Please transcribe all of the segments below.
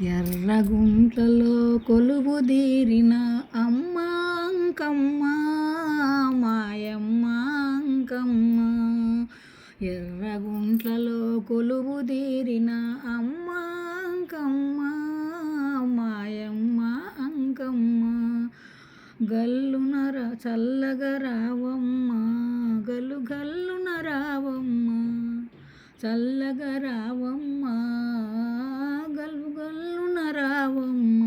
ఎర్రగుంట్లలో కొలువు తీరిన అమ్మాంకమ్మ మాయమ్మ అంకమ్మ. ఎర్రగుంట్లలో కొలువు తీరిన అమ్మ మాయమ్మ అంకమ్మ. గల్లున రా చల్లగా రావమ్మ గల్లు గల్లున రావమ్మ. చల్లగా రావమ్మ. గల్లున రావమ్మ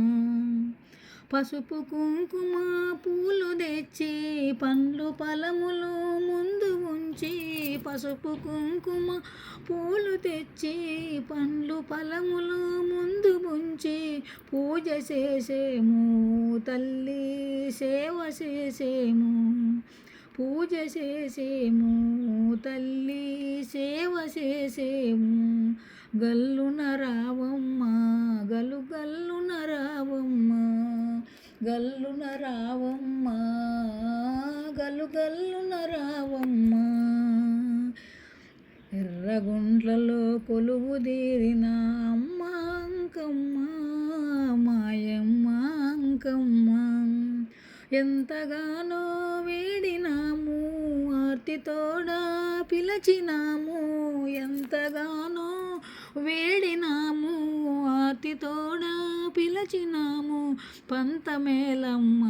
పసుపు కుంకుమ పూలు తెచ్చి పండ్లు పలములు ముందు ఉంచి పసుపు కుంకుమ పూలు తెచ్చి పండ్లు పలములు ముందు ఉంచి పూజ చేసేము తల్లి సేవ చేసేము పూజ చేసేము తల్లి సేవ చేసేము. గల్లున రావమ్మ గలు గల్లున రావమ్మ గల్లున రావమ్మ గలు గల్లున రావమ్మ. ఎర్రగుంట్లలో కొలువు తీరిన అమ్మ అంకమ్మ మాయమ్మ అంకమ్మ. ఎంతగానో తోడా పిలచినాము ఎంతగానో వేడినాము. ఆర్తితోడా పిలచినాము పంతమేలమ్మ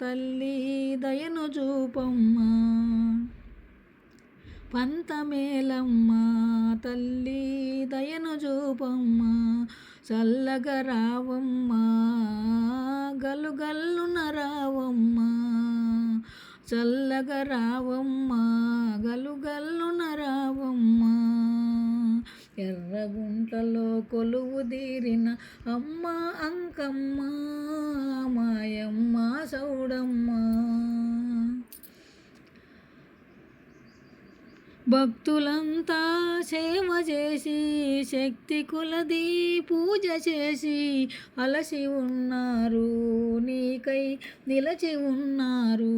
తల్లి దయను చూపమ్మ. పంతమేలమ్మ తల్లి దయను చూపమ్మ. చల్లగ రావమ్మ గలుగల్లున రావమ్మ. చల్లగా రావమ్మా గలుగల్లున రావమ్మా. ఎర్రగుంటలో కొలువు తీరిన అమ్మ అంకమ్మ మాయమ్మ సౌడమ్మా. భక్తులంతా సేవ చేసి శక్తి కులది పూజ చేసి అలసి ఉన్నారు. నీకై నిలచి ఉన్నారు.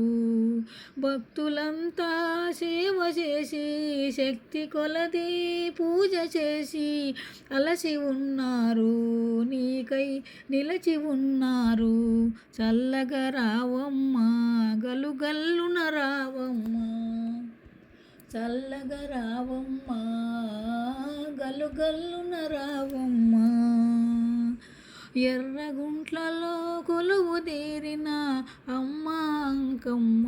భక్తులంతా సేవ చేసి శక్తి కొలది పూజ చేసి అలసి ఉన్నారు. నీకై నిలచి ఉన్నారు. చల్లగా రావమ్మా గలుగల్లున రావమ్మా. చల్లగా రావమ్మా గలుగల్లున రావమ్మా రావమ్మ. ఎర్రగుంట్లలో కొలువు తీరిన అమ్మ అంకమ్మ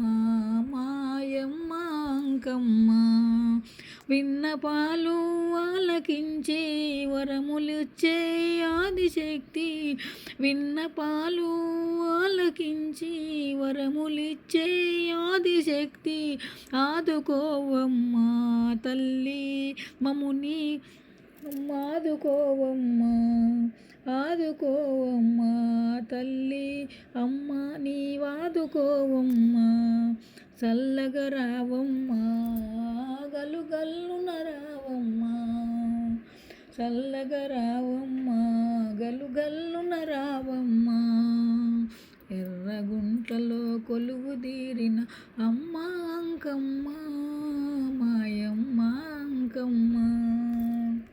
మాయమ్మ అంకమ్మ. విన్నపాలు ఆలకించే వరములిచ్చే ఆదిశక్తి. విన్నపాలు ఆలకించి వరములిచ్చే ఆదిశక్తి. ఆదుకోవమ్మా తల్లి మముని ఆదుకోవమ్మా ఆదుకోవమ్మా తల్లి అమ్మ నీవాదుకోవమ్మ చల్లగా రావమ్మ. గలు గల్లున రావమ్మా చల్లగా రావమ్మా. గలు గల్లున రావమ్మా ఎర్రగుంటలో కొలువు తీరిన అమ్మాంకమ్మా అంకమ్మ మాయమ్మ అంకమ్మ.